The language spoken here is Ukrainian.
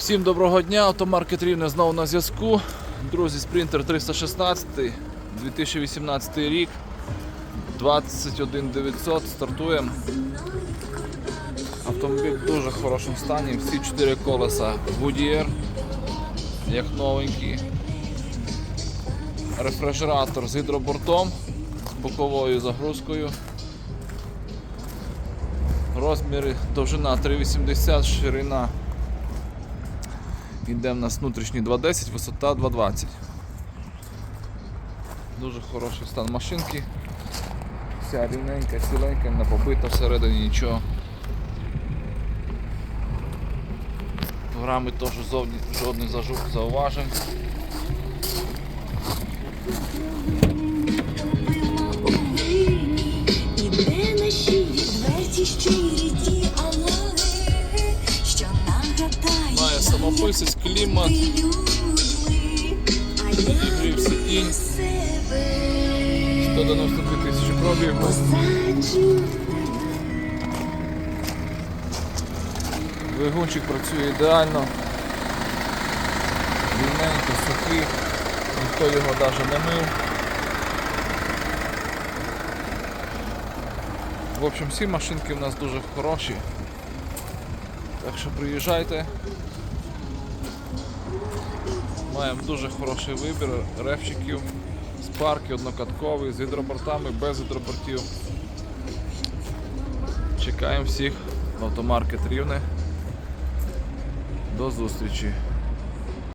Всім доброго дня, автомаркет Рівне знову на зв'язку. Друзі, Спринтер 316, 2018 рік, 21900, стартуємо. Автомобіль в дуже хорошому стані, всі 4 колеса Goodyear, як новенькі. Рефрижератор з гідробортом, з боковою загрузкою. Розміри довжина 3,80, ширина Іде в нас внутрішній 2.10, висота 2.20. Дуже хороший стан машинки. Вся рівненька, ціленька, не побита всередині нічого. Грами теж зовні жодних зауважень. Має самописець, клімат, підігрів сидінь, для себе 192 тисячі пробігу. Двигунчик працює ідеально. Рівненько, сухий, ніхто його навіть не мив. В общем, всі машинки в нас дуже хороші. Так що приїжджайте. Маємо дуже хороший вибір ревчиків, парки, однокаткові, з гідробортами, без гідробортів. Чекаємо всіх в автомаркет Рівне. До зустрічі!